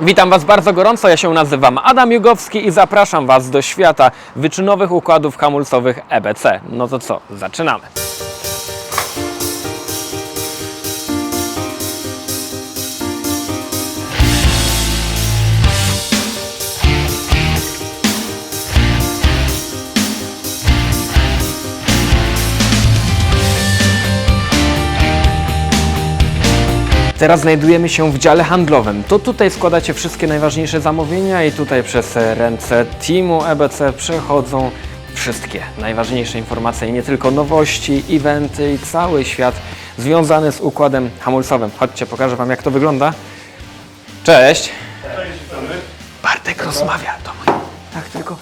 Witam Was bardzo gorąco, ja się nazywam Adam Jugowski i zapraszam Was do świata wyczynowych układów hamulcowych EBC. No to co, zaczynamy. Teraz znajdujemy się w dziale handlowym. To tutaj składacie wszystkie najważniejsze zamówienia i tutaj przez ręce teamu EBC przechodzą wszystkie najważniejsze informacje, nie tylko nowości, eventy i cały świat związany z układem hamulcowym. Chodźcie, pokażę Wam jak to wygląda. Cześć. Bartek rozmawia do mnie. Tak, tylko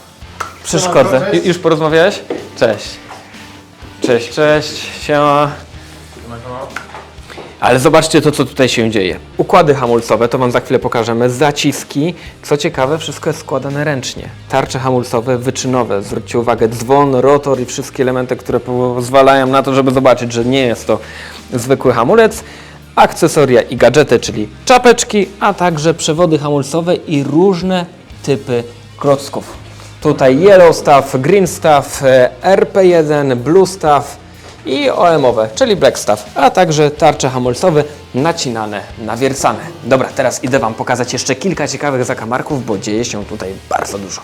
przeszkodzę. Ju- Już porozmawiałeś? Cześć. Cześć, cześć. Siema. Ale zobaczcie to, co tutaj się dzieje. Układy hamulcowe, to Wam za chwilę pokażemy. Zaciski. Co ciekawe, wszystko jest składane ręcznie. Tarcze hamulcowe, wyczynowe. Zwróćcie uwagę, dzwon, rotor i wszystkie elementy, które pozwalają na to, żeby zobaczyć, że nie jest to zwykły hamulec. Akcesoria i gadżety, czyli czapeczki, a także przewody hamulcowe i różne typy klocków. Tutaj Yellow Staff, Green Staff, e, RP1, Blue Staff, i OM-owe, czyli Black Staff, a także tarcze hamulcowe nacinane, nawiercane. Dobra, teraz idę Wam pokazać jeszcze kilka ciekawych zakamarków, bo dzieje się tutaj bardzo dużo.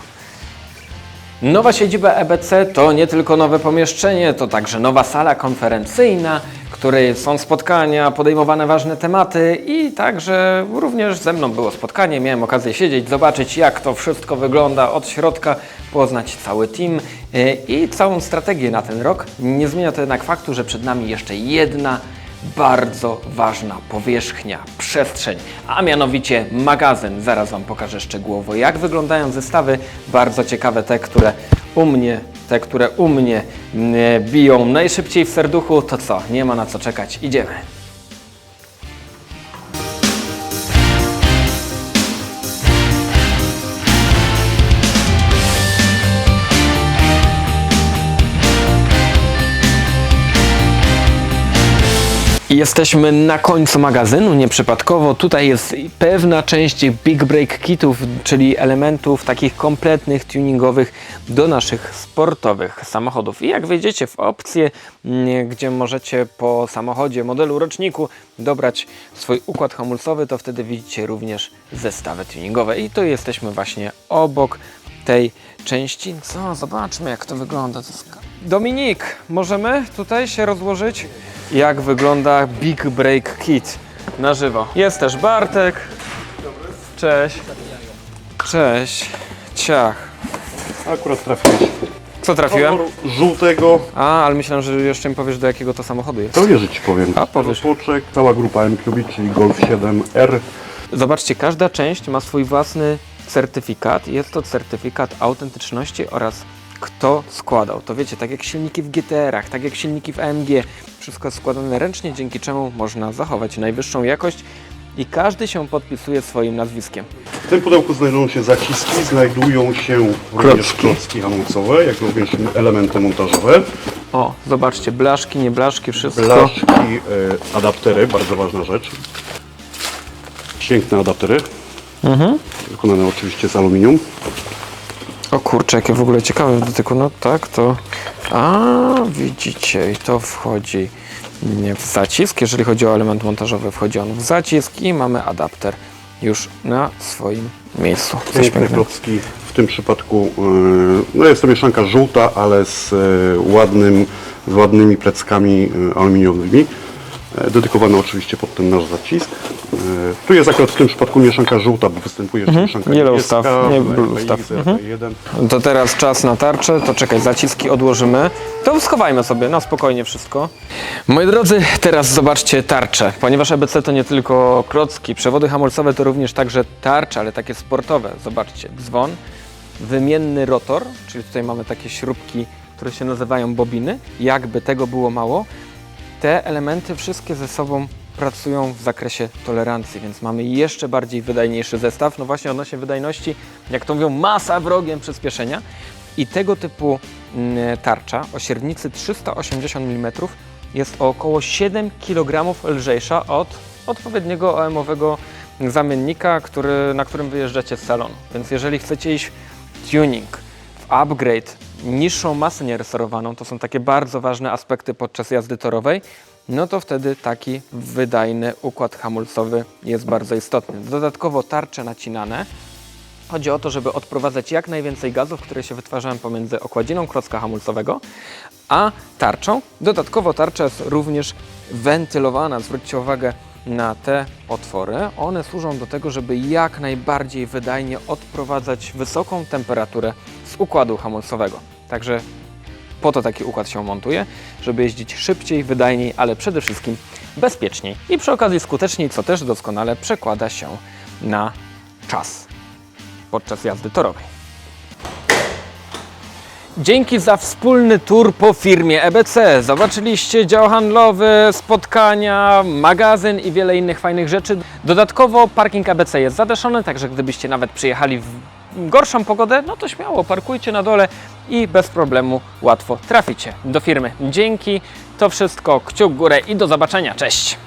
Nowa siedziba EBC to nie tylko nowe pomieszczenie, to także nowa sala konferencyjna, w której są spotkania, podejmowane ważne tematy i także również ze mną było spotkanie. Miałem okazję siedzieć, zobaczyć jak to wszystko wygląda od środka, poznać cały team yy, i całą strategię na ten rok. Nie zmienia to jednak faktu, że przed nami jeszcze jedna bardzo ważna powierzchnia, przestrzeń, a mianowicie magazyn. Zaraz Wam pokażę szczegółowo, jak wyglądają zestawy. Bardzo ciekawe te, które u mnie, te, które u mnie mm, biją najszybciej w serduchu. To co, nie ma na co czekać, idziemy. Jesteśmy na końcu magazynu, nieprzypadkowo. Tutaj jest pewna część Big Break kitów, czyli elementów takich kompletnych, tuningowych do naszych sportowych samochodów. I jak wejdziecie w opcję, mm, gdzie możecie po samochodzie, modelu, roczniku dobrać swój układ hamulcowy, to wtedy widzicie również zestawy tuningowe. I tu jesteśmy właśnie obok tej części. Co? Zobaczmy jak to wygląda. Dominik, możemy tutaj się rozłożyć? Jak wygląda Big Break Kit na żywo. Jest też Bartek. Cześć. Cześć. Ciach. Akurat trafiłeś. Co trafiłem? Koloru żółtego. A, ale myślałem, że jeszcze mi powiesz do jakiego to samochodu jest. To wierzę ci powiem. A, powiesz. Tłoczek, cała grupa MQB, czyli Golf 7R. Zobaczcie, każda część ma swój własny certyfikat. Jest to certyfikat autentyczności oraz kto składał. To wiecie, tak jak silniki w GTR-ach, tak jak silniki w AMG, wszystko jest składane ręcznie, dzięki czemu można zachować najwyższą jakość i każdy się podpisuje swoim nazwiskiem. W tym pudełku znajdują się zaciski, znajdują się również klocki hamulcowe, jak również elementy montażowe, O, zobaczcie, blaszki, nie blaszki, wszystko. blaszki, e, adaptery, bardzo ważna rzecz. Piękne adaptery. Wykonane oczywiście z aluminium. O kurczę, jakie w ogóle ciekawe w dotyku. No tak, to... A, widzicie, i to wchodzi w zacisk. Jeżeli chodzi o element montażowy, wchodzi on w zacisk i mamy adapter już na swoim miejscu. Coś klocki. W tym przypadku e, no jest to mieszanka żółta, ale z, e, ładnym, z ładnymi pleckami e, aluminiowymi. E, Dedykowane oczywiście pod ten nasz zacisk. E, Tu jest akurat w tym przypadku mieszanka żółta, bo występuje jeszcze mieszanka Mhm. Yellow niebieska, stuff, nie blue LPX, stuff. Mhm. LP1. To teraz czas na tarczę, to czekaj, zaciski odłożymy. To schowajmy sobie, na spokojnie wszystko. Moi drodzy, teraz zobaczcie tarczę, ponieważ EBC to nie tylko klocki, przewody hamulcowe to również także tarcze, ale takie sportowe. Zobaczcie, dzwon, wymienny rotor, czyli tutaj mamy takie śrubki, które się nazywają bobiny. Jakby tego było mało, te elementy wszystkie ze sobą pracują w zakresie tolerancji, więc mamy jeszcze bardziej wydajniejszy zestaw. No właśnie odnośnie wydajności, jak to mówią, masa wrogiem przyspieszenia. I tego typu mm, tarcza o średnicy 380 mm jest o około 7 kg lżejsza od odpowiedniego OM-owego zamiennika, który, na którym wyjeżdżacie z salonu. Więc jeżeli chcecie iść w tuning, w upgrade, niższą masę nieresorowaną, to są takie bardzo ważne aspekty podczas jazdy torowej, no to wtedy taki wydajny układ hamulcowy jest bardzo istotny. Dodatkowo tarcze nacinane. Chodzi o to, żeby odprowadzać jak najwięcej gazów, które się wytwarzają pomiędzy okładziną klocka hamulcowego, a tarczą. Dodatkowo tarcza jest również wentylowana. Zwróćcie uwagę na te otwory. One służą do tego, żeby jak najbardziej wydajnie odprowadzać wysoką temperaturę z układu hamulcowego. Także po to taki układ się montuje, żeby jeździć szybciej, wydajniej, ale przede wszystkim bezpieczniej i przy okazji skuteczniej, co też doskonale przekłada się na czas podczas jazdy torowej. Dzięki za wspólny tour po firmie EBC. Zobaczyliście dział handlowy, spotkania, magazyn i wiele innych fajnych rzeczy. Dodatkowo parking EBC jest zadeszony, także gdybyście nawet przyjechali w gorszą pogodę, no to śmiało parkujcie na dole i bez problemu łatwo traficie do firmy. Dzięki, to wszystko, kciuk w górę i do zobaczenia. Cześć!